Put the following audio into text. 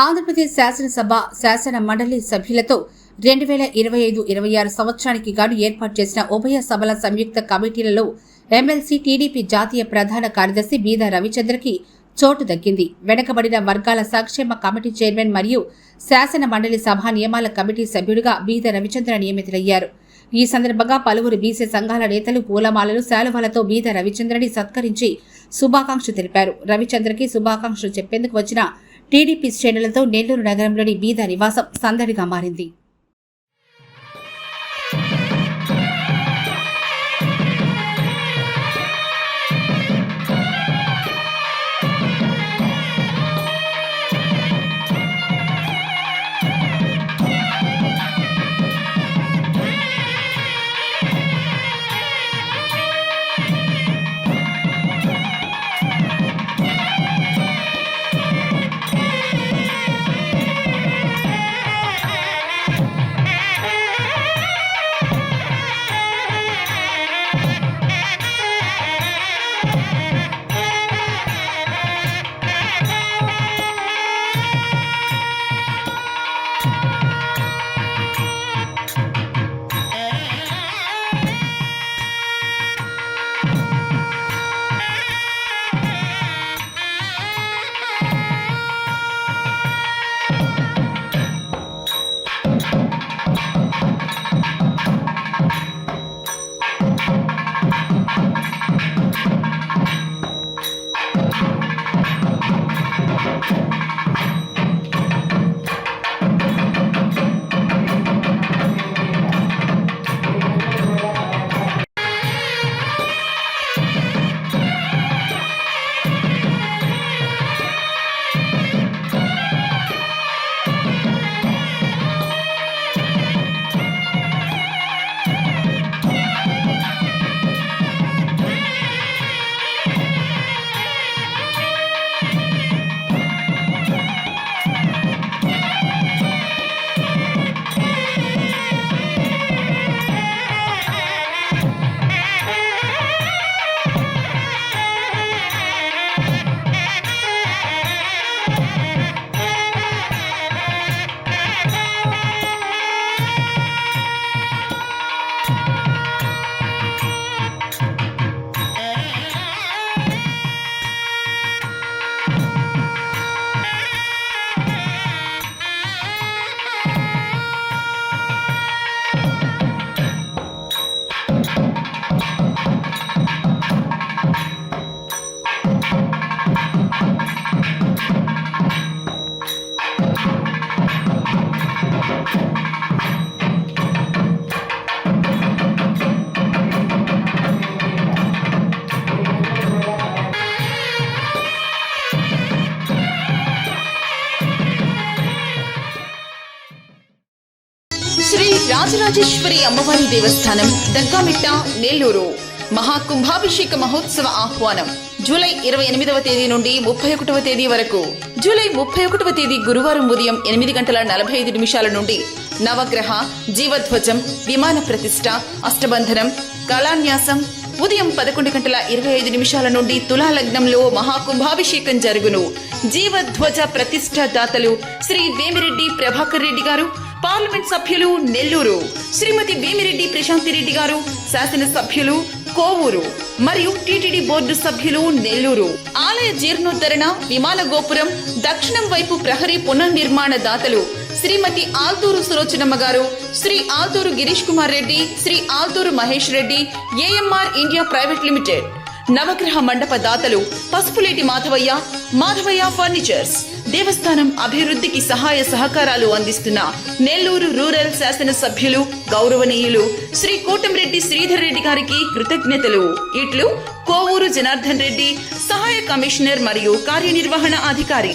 ఆంధ్రప్రదేశ్ శాసనసభ శాసన మండలి సభ్యులతో రెండు వేల ఇరవై ఐదు ఇరవై ఆరు సంవత్సరానికి గాను ఏర్పాటు చేసిన ఉభయ సభల సంయుక్త కమిటీలలో ఎమ్మెల్సీ టీడీపీ జాతీయ ప్రధాన కార్యదర్శి బీద రవిచంద్రకి చోటు దక్కింది. వెనుకబడిన వర్గాల సంక్షేమ కమిటీ చైర్మన్ మరియు శాసన మండలి సభ నియమాల కమిటీ సభ్యుడిగా బీద రవిచంద్ర నియమితులయ్యారు. ఈ సందర్భంగా పలువురు బీసీ సంఘాల నేతలు పూలమాలలు శాలువాలతో బీద రవిచంద్రని సత్కరించి శుభాకాంక్షలు తెలిపారు. రవిచంద్రకి శుభాకాంక్షలు చెప్పేందుకు వచ్చిన టీడీపీ శ్రేణులతో నెల్లూరు నగరంలోని బీద నివాసం సందడిగా మారింది. శ్రీ రాజరాజేశ్వరి అమ్మవారి దేవస్థానం దగ్గామిట్ట నెల్లూరు. మహాకుంభాభిషేక మహోత్సవ ఆహ్వానం. జూలై ఇరవై ఎనిమిదవ తేదీ నుండి ముప్పై ఒకటవ తేదీ వరకు. జూలై ముప్పై ఒకటవ తేదీ గురువారం ఉదయం ఎనిమిది గంటల నలభై ఐదు నిమిషాల నుండి నవగ్రహ జీవధ్వజం విమాన ప్రతిష్ట అష్టబంధనం కళాన్యాసం ఉదయం పదకొండు గంటల ఇరవై ఐదు నిమిషాల నుండి తులా లగ్నంలో మహాకుంభాభిషేకం జరుగును. జీవధ్వజ ప్రతిష్ట దాతలు శ్రీ వేమిరెడ్డి ప్రభాకర్ రెడ్డి గారు పార్లమెంట్ సభ్యులు నెల్లూరు. శ్రీమతి వేమిరెడ్డి ప్రశాంతి రెడ్డి గారు శాసన సభ్యులు కోవూరు మరియు టీటీడీ బోర్డు సభ్యులు నెల్లూరు. ఆలయ జీర్ణోద్ధరణ విమాన గోపురం దక్షిణం వైపు ప్రహరీ పునర్నిర్మాణ దాతలు Shrimati Alturu Sulochanamma garu Shri Alturu Girish Kumar Reddy Shri Alturu Mahesh Reddy AMR India private limited. నవగ్రహ మండప దాతలు పసుపులేటి మాధవయ్య మాధవయ్య ఫర్నిచర్స్. దేవస్థానం అభివృద్ధికి సహాయ సహకారాలు అందిస్తున్న నెల్లూరు రూరల్ శాసన సభ్యులు గౌరవనీయులు శ్రీ కోటంరెడ్డి శ్రీధర్ రెడ్డి గారికి కృతజ్ఞతలు. ఇట్లు కోవూరు జనార్దన్ రెడ్డి సహాయ కమిషనర్ మరియు కార్యనిర్వహణ అధికారి